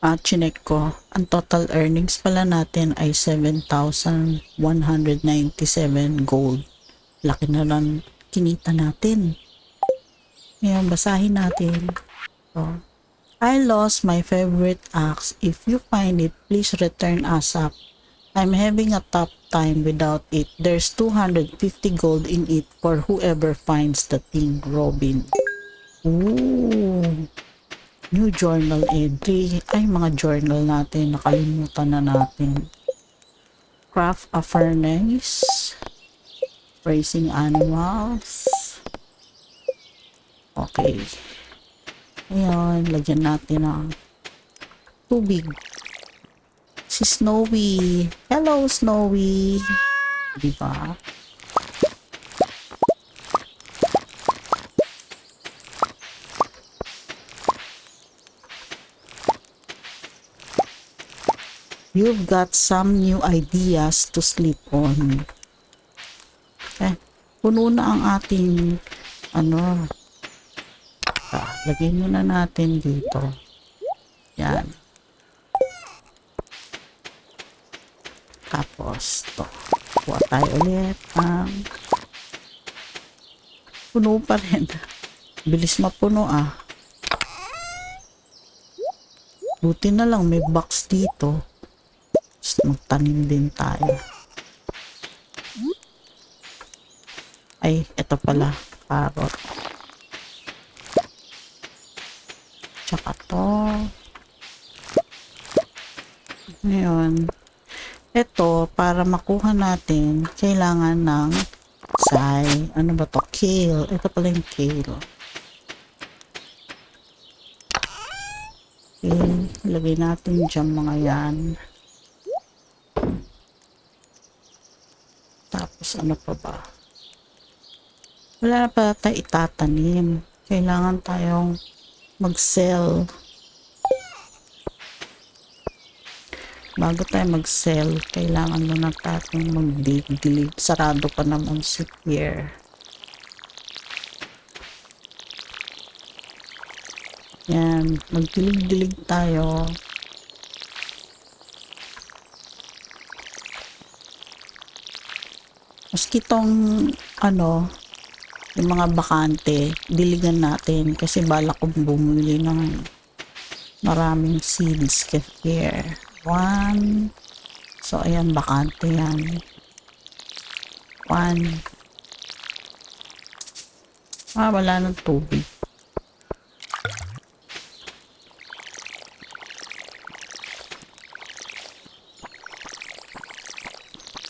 at chinek ko, ang total earnings pala natin ay 7,197 gold. Laki na lang kinita natin. Ngayon, basahin natin. So, I lost my favorite axe. If you find it, please return us up. I'm having a tough time without it. There's 250 gold in it for whoever finds the thing, Robin. Ooh. New journal entry. Ay, mga journal natin. Nakalimutan na natin. Craft a furnace. Raising animals. Okay. Ayan, lagyan natin ng tubig. Si Snowy. Hello, Snowy. Diba? You've got some new ideas to sleep on. Eh, puno na ang ating ano. Ah, lagay muna natin dito. Yan. Tapos, to. Kuha tayo ulit ang puno pa rin. Bilis mapuno ah. Buti na lang may box dito. Magtanim din tayo. Ay, ito pala. Parrot. Tsaka to. Ngayon, ito, para makuha natin, kailangan ng say. Ano ba to? Kale. Ito pala yung kale. Okay, lagay natin dyan mga yan. Tapos ano pa ba? Wala na pala tayo itatanim. Kailangan tayong mag-sell. Bago tayo mag-sell, kailangan muna tayong mag-dig. Sarado pa naman si Pierre. Yan, magdilig-dilig tayo. Maski tong ano, yung mga bakante, diligan natin kasi balak kong bumili ng maraming seeds kefir. One. So, ayan, bakante yan. One. Ah, wala ng tubig.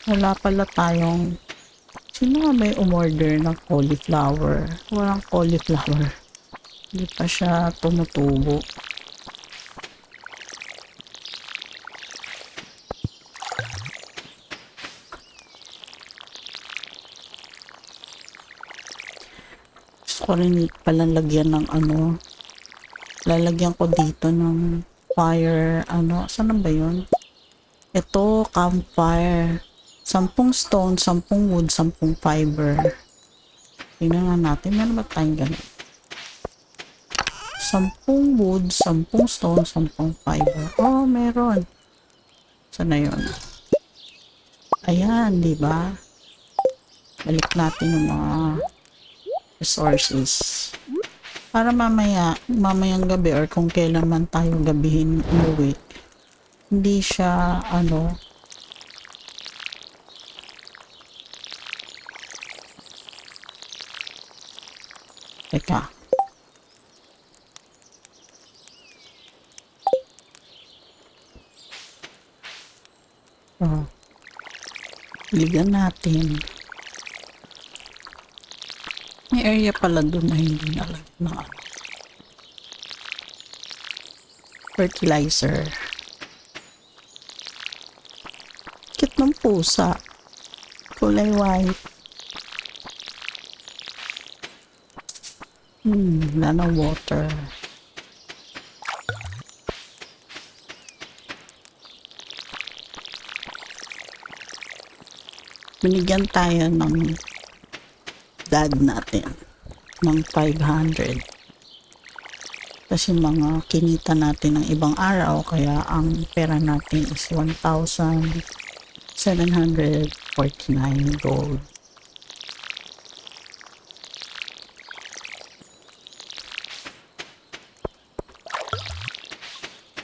Wala pala tayong Sino nga may umorder ng cauliflower? Walang cauliflower. Hindi pa siya tumutubo. Gusto ko rin palang lagyan ng ano. Lalagyan ko dito ng fire. Ano? Saan ba yun? Ito, campfire. Sampung stone, sampung wood, sampung fiber. Tingnan nga natin, meron ba tayong ganun? Sampung wood, sampung stone, sampung fiber. Oh, meron. Saan na yun? Ayan, di ba? Balik natin yung mga resources. Para mamaya, mamayang gabi or kung kailan man tayo gabihin umuwi, hindi siya, ano, Teka. Oh. Ligan natin. May area pala doon na hindi nalagyan ng. Fertilizer. Kit ng pusa. Kulay white. Hmm, wala na water. Binigyan tayo ng dad natin ng 500. Tapos yung mga kinita natin ng ibang araw, kaya ang pera natin is 1,749 gold.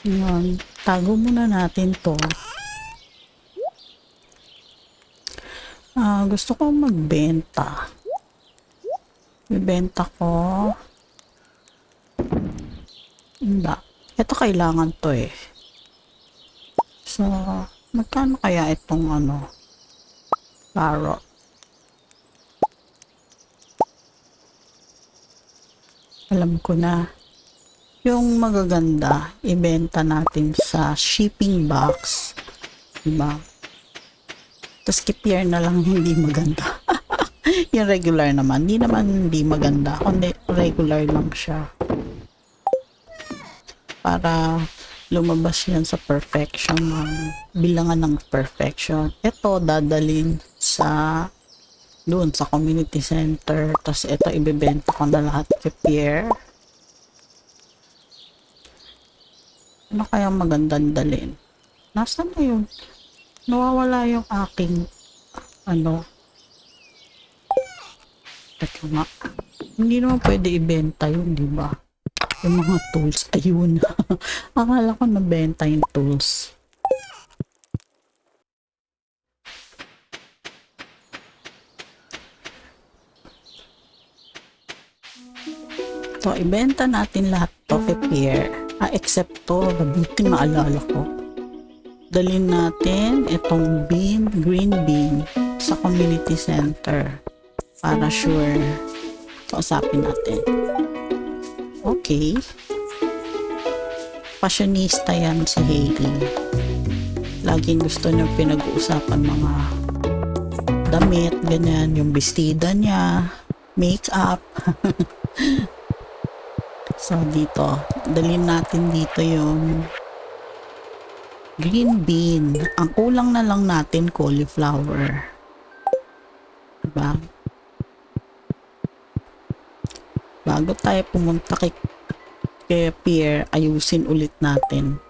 Yun. Tago muna natin to. Ah, gusto ko magbenta. Bibenta ko. Hindi. Ito kailangan to eh. So, magkano kaya itong ano? Parrot. Alam ko na. Yung magaganda, ibenta natin sa shipping box. Diba? Tapos kipier na lang hindi maganda. yung regular naman. Hindi naman hindi maganda. Kundi regular lang siya. Para lumabas yan sa perfection ng bilangan ng perfection. Ito dadalhin sa doon sa community center. Tapos ito ibebenta ko na lahat kay Pierre. Ano kaya magandang dalhin? Nasaan na yun? Nawawala yung aking ano. Teka nga. Hindi naman pwede ibenta yun, di ba? Yung mga tools. Ayun. Akala ko nabenta yung tools. So, ibenta natin lahat to Pierre. Ah, except to, mabuti maalala ko. Dalhin natin itong bean, green bean sa community center para sure kausapin natin. Okay. Fashionista yan si Hailey. Laging gusto niya pinag-uusapan mga damit, ganyan, yung bestida niya, make-up. so, dito, dalhin natin dito yung green bean. Ang kulang na lang natin cauliflower. Diba? Bago tayo pumunta kay, kay Pierre, ayusin ulit natin